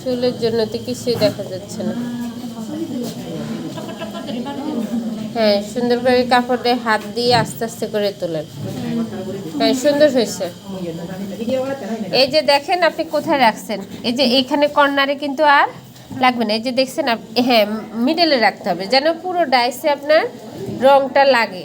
চুলের জন্য তো কিছুই দেখা যাচ্ছে না। হ্যাঁ সুন্দর করে কাপড় দিয়ে হাত দিয়ে আস্তে আস্তে করে তোলেন। হ্যাঁ সুন্দর হয়েছে। এই যে দেখেন আপনি কোথায় রাখছেন? এই যে এইখানে কর্নারে কিন্তু আর লাগবে না। এই যে দেখছেন হ্যাঁ মিডলে রাখতে হবে। যেন পুরো ডাইসে আপনার রংটা লাগে।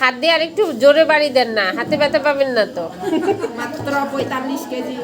হাত দিয়ে আর একটু জোরে বাড়ি দেন না হাতে ব্যথা পাবেন না তো। মাত্র পঁয়তাল্লিশ কেজি।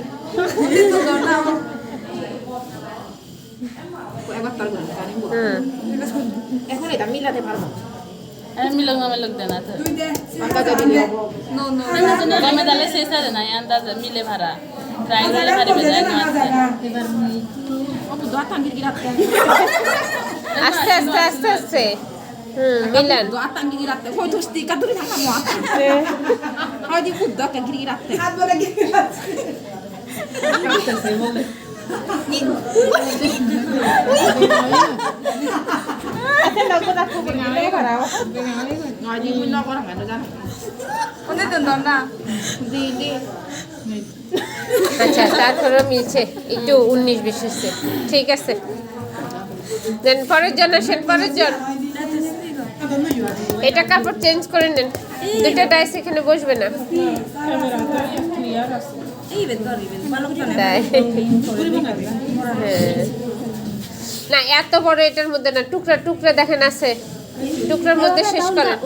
নগর কেন জানো দি দি আচ্ছা তারপরে মিলছে একটু উনিশ বিশ ঠিক আছে দেন পরের জন আসেন পরের জন এটা কাপড় চেঞ্জ করে নেন দুইটা ডাইস এখানে বসবে না হ্যাঁ। না এত বড় এটার মধ্যে না টুকরা টুকরা দেখেন আছে টুকরার মধ্যে শেষ করেন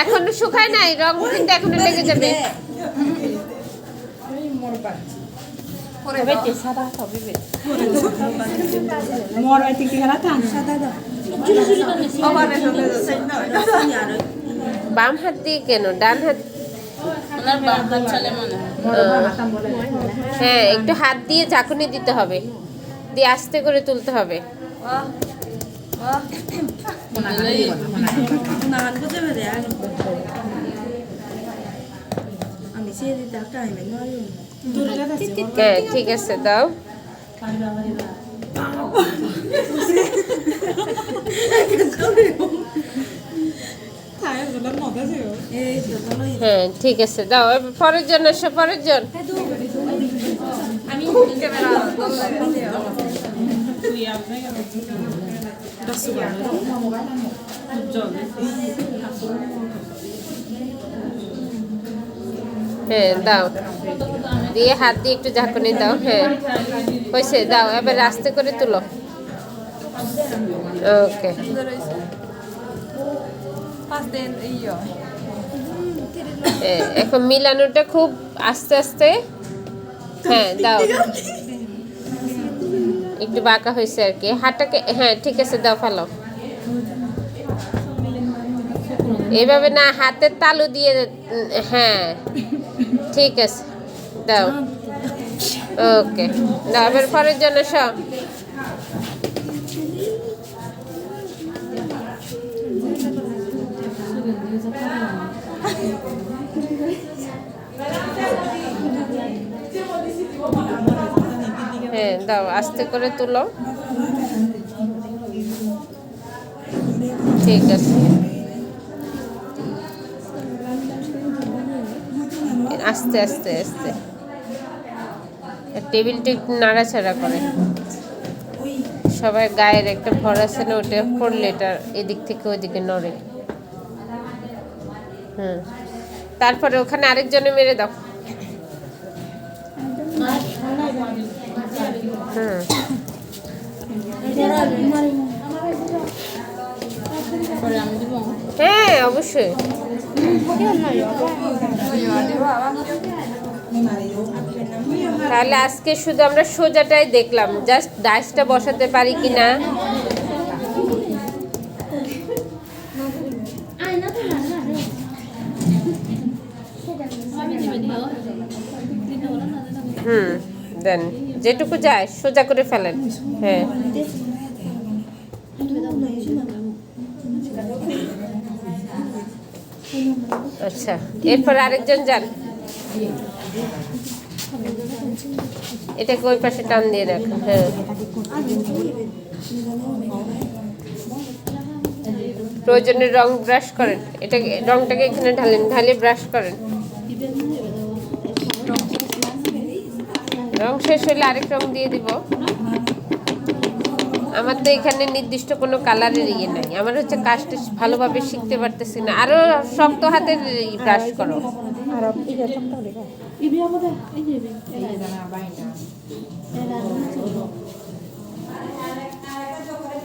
এখনও শুকায় নাই রং কিন্তু এখনও লেগে যাবে বাম হাত দিয়ে কেন? ডান হাত? হয়। হ্যাঁ একটু হাত দিয়ে ঝাঁকুনি দিতে হবে। দিয়ে আস্তে করে তুলতে হবে। হ্যাঁ ঠিক আছে দাও। হ্যাঁ ঠিক আছে। দাও পরের জন, এসো, পরের জন। হ্যাঁ দাও। দিয়ে হাত দিয়ে একটু ঝাঁকুনি দাও হ্যাঁ। হয়েছে, দাও, এবার রাস্তা করে তুলো। ওকে এখন মিলানোটা খুব আস্তে আস্তে। হ্যাঁ দাও। একটু বাঁকা হয়েছে আর কি। হাতটাকে হ্যাঁ ঠিক আছে, দাও ফেলো এভাবে না হাতের তালু দিয়ে হ্যাঁ ঠিক আছে, দাও। ওকে, দাও, এবার পরের জন্য সব হ্যাঁ দাও, আস্তে করে তুলো। ঠিক আছে। আস্তে আস্তে আস্তে। টেবিলটা একটু নাড়াচাড়া করে। সবাই গায়ের একটা ভর আছে না, ওটা পড়লে এটা এদিক থেকে ওইদিকে নড়ে। হুম। তারপরে ওখানে আরেকজনে মেরে দাও। হ্যাঁ। অবশ্যই। তাহলে আজকে শুধু আমরা সোজাটাই দেখলাম জাস্ট ডাইসটা বসাতে পারি কিনা হুম। দেন, যেটুকু যায়, সোজা করে ফেলেন। হ্যাঁ। আচ্ছা এরপর আরেকজন যান। এটাকে ওই পাশে টান দিয়ে রাখুন হ্যাঁ। প্রয়োজনে রং ব্রাশ করেন। এটাকে, রংটাকে এখানে ঢালেন, ঢালে ব্রাশ করেন। রং শেষ হলে আরেক রং দিয়ে দিব। আমার তো এখানে নির্দিষ্ট কোনো কালারের ইয়ে নাই। আমার হচ্ছে কাজটা ভালোভাবে শিখতে পারতেছি না। আরও শক্ত হাতের ব্রাশ করো।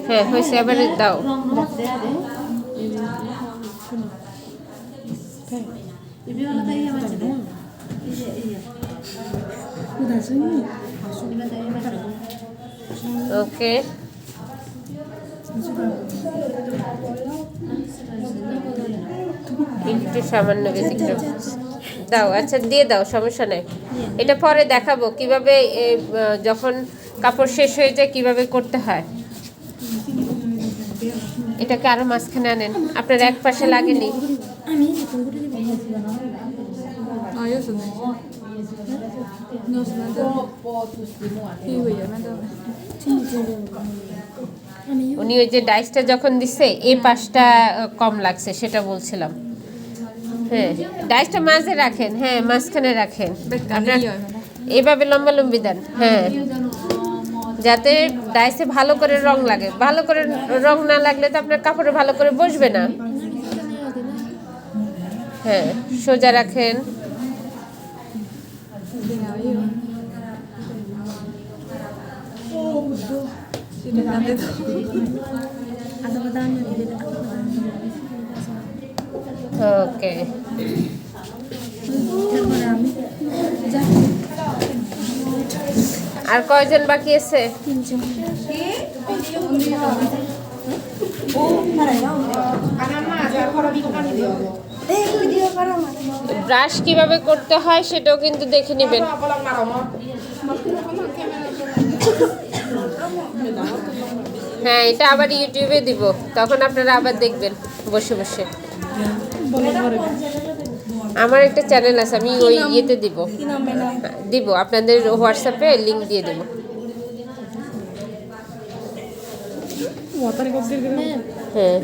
হ্যাঁ হয়েছে, এবারে দাও। ওকে একটু সামান্য দাও আচ্ছা দিয়ে দাও, সমস্যা নেই। এটা পরে দেখাবো কীভাবে যখন কাপড় শেষ হয়ে যায়, কীভাবে করতে হয়। এটাকে আরও মাঝখানে আনেন। আপনার এক পাশে লাগেনি। উনি ওই যে ডাইসটা যখন দিচ্ছে এই পাশটা কম লাগছে সেটা বলছিলাম। হ্যাঁ ডাইসটা মাঝে রাখেন হ্যাঁ মাঝখানে রাখেন। আপনার এইভাবে লম্বা লম্বি দেন হ্যাঁ। যাতে ডাইসে ভালো করে রং লাগে। ভালো করে রং না লাগলে তো আপনার কাপড়ে ভালো করে বসবে না। হ্যাঁ সোজা রাখেন। ওকে আর কয়জন বাকি আছে? ব্রাশ কীভাবে করতে হয় সেটাও কিন্তু দেখে নেবেন। হ্যাঁ এটা আবার ইউটিউবে দিব। তখন আপনারা আবার দেখবেন বসে বসে। আমার একটা চ্যানেল আছে, আমি ওই ইয়েতে দিব। দিব, আপনাদের হোয়াটসঅ্যাপে লিঙ্ক দিয়ে দেবো। হ্যাঁ।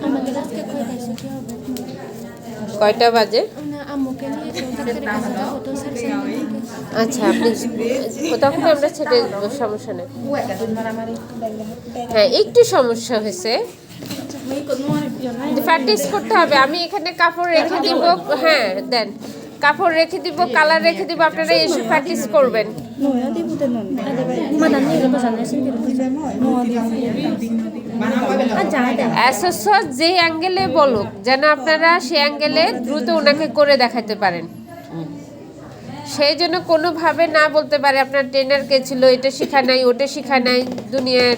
কয়টা বাজে? আচ্ছা আপনি তখন আমরা ছেড়ে সমস্যা নেই। হ্যাঁ একটু সমস্যা হয়েছে। প্র্যাকটিস করতে হবে। আমি এখানে কাপড় রেখে দিব। হ্যাঁ দেন। কাপড় রেখে দিব কালার রেখে দিব, আপনারা এসে প্র্যাকটিস করবেন। যে অ্যাঙ্গেলে বলুক, যেন আপনারা সে অ্যাঙ্গেলে দ্রুত ওনাকে করে দেখাতে পারেন। সেই জন্য কোনোভাবে না বলতে পারে আপনার ট্রেনার কে ছিল, এটা শেখা নাই, ওটা শেখা নাই, দুনিয়ার।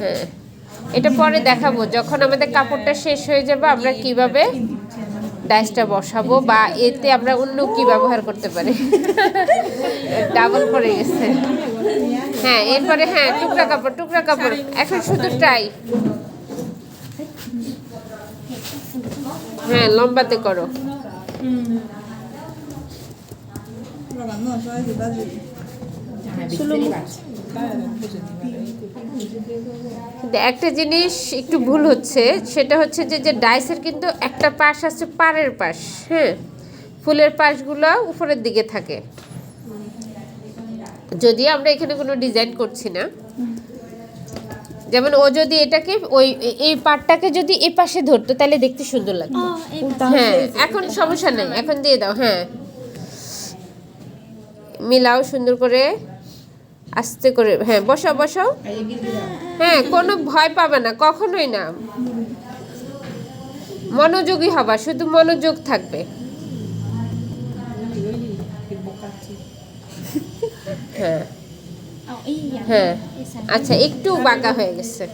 হ্যাঁ এটা পরে দেখাবো। যখন আমাদের কাপড়টা শেষ হয়ে যাবে, আমরা কীভাবে ডাইসটা বসাবো বা এতে আমরা অন্য কি ব্যবহার করতে পারি? ডাবল পড়ে গেছে। হ্যাঁ এরপরে হ্যাঁ টুকরা কাপড় টুকরা কাপড়। এখন শুধু টাই হ্যাঁ লম্বাতে করো। একটা জিনিস একটু ভুল হচ্ছে সেটা হচ্ছে যে যে ডাইসের কিন্তু একটা পাশ আছে পাড়ের পাশ হ্যাঁ? ফুলের পাশগুলো উপরের দিকে থাকে। যদি আমরা এখানে কোনো ডিজাইন করছি না। যেমন ও যদি এটাকে ওই এই পাটটাকে যদি এ পাশে ধরতো তাহলে দেখতে সুন্দর লাগতো। হ্যাঁ এখন সমস্যা নেই এখন দিয়ে দাও হ্যাঁ। মিলাও সুন্দর করে আস্তে করে হ্যাঁ বসাও বসাও। হ্যাঁ কোনো ভয় পাবে না কখনোই না। মনোযোগী হবা শুধু মনোযোগ থাকবে। হ্যাঁ। হ্যাঁ। আচ্ছা একটু বাঁকা হয়ে গেছে।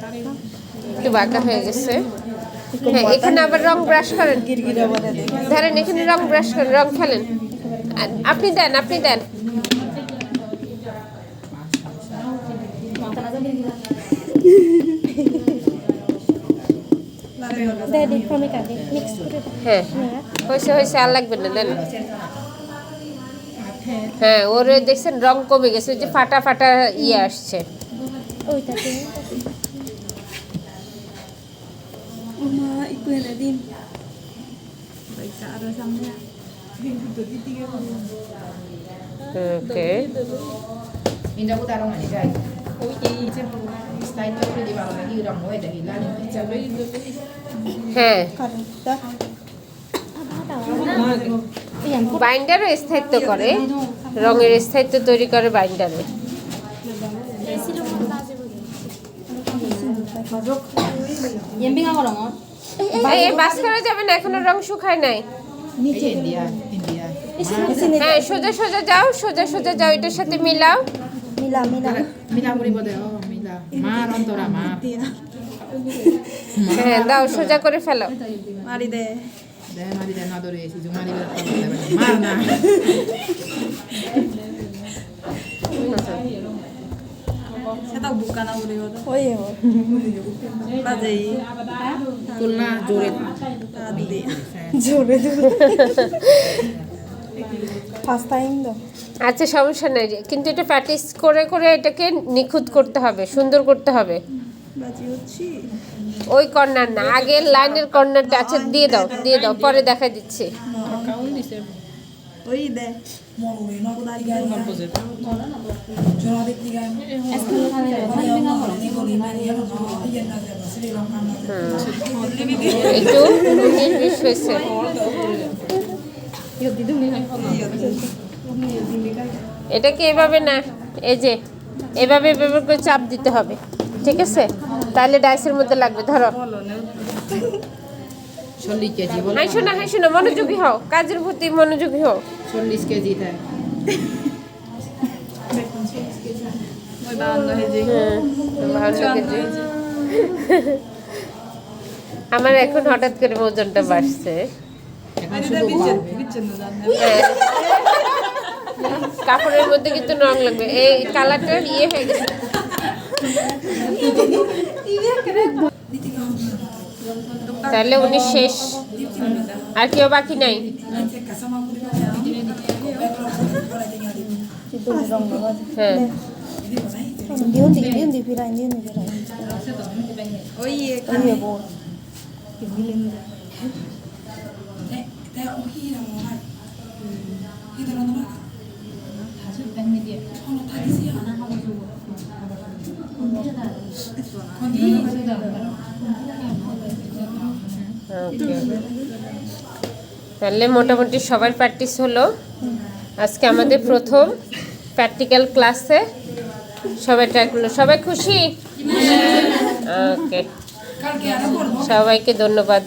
একটু বাঁকা হয়ে গেছে। হ্যাঁ এখানে আবার রং ব্রাশ করেন। ধরেন এখানে রং ব্রাশ করেন রং খেলেন। আপনি দেন আপনি দেন। হ্যাঁ। হয়েছে হয়েছে আর লাগবে না দেন। হ্যাঁ ওর দেখছেন রং কমে গেছে যে ফাটা ফাটা ইয়ে আসছে. হ্যাঁ বাইন্ডারও স্থায়িত্ব করে রঙের স্থায়িত্ব তৈরি করে বাইন্ডারে। যাবে না শুকায় নাই। হ্যাঁ সোজা সোজা যাও সোজা সোজা যাও এটার সাথে মিলাও। হ্যাঁ দাও সোজা করে ফেলো। মারি দে। De mari de na dore si jumari de Mar na. সেটা বুকা না উড়ে ওটা ওই বাজে Tulna jore. দিদি ফার্স্ট টাইম তো আচ্ছা সমস্যা নেই কিন্তু এটা প্র্যাকটিস করে করে এটাকে নিখুঁত করতে হবে, সুন্দর করতে হবে বাজি হচ্ছি ওই কর্নার না আগের লাইনের কর্নারটা আচ্ছা দিয়ে দাও দিয়ে দাও পরে দেখা দিচ্ছি একটু বিশ হয়েছে। এটাকে এভাবে না? এই যে এভাবে এভাবে করে চাপ দিতে হবে ঠিক আছে? তাহলে ডাইসের মধ্যে লাগবে ধরো। চল্লিশ কেজি হাই শোনা হাই শোনা মনোযোগী হও কাজের প্রতি মনোযোগী হও। চল্লিশ কেজি হ্যাঁ, আমার এখন হঠাৎ করে ওজনটা বাড়ছে। হ্যাঁ। কাপড়ের মধ্যে কিন্তু রং লাগবে। এই কালারটা ইয়ে হয়ে গেছে। তাহলে উনি শেষ। আর কেউ বাকি নাই? হ্যাঁ। ওই ওই বো ওকে তাহলে মোটামুটি সবার প্র্যাকটিস হলো। আজকে আমাদের প্রথম প্র্যাকটিক্যাল ক্লাসে সবাই ট্রাই করল। সবাই খুশি? ওকে সবাইকে ধন্যবাদ।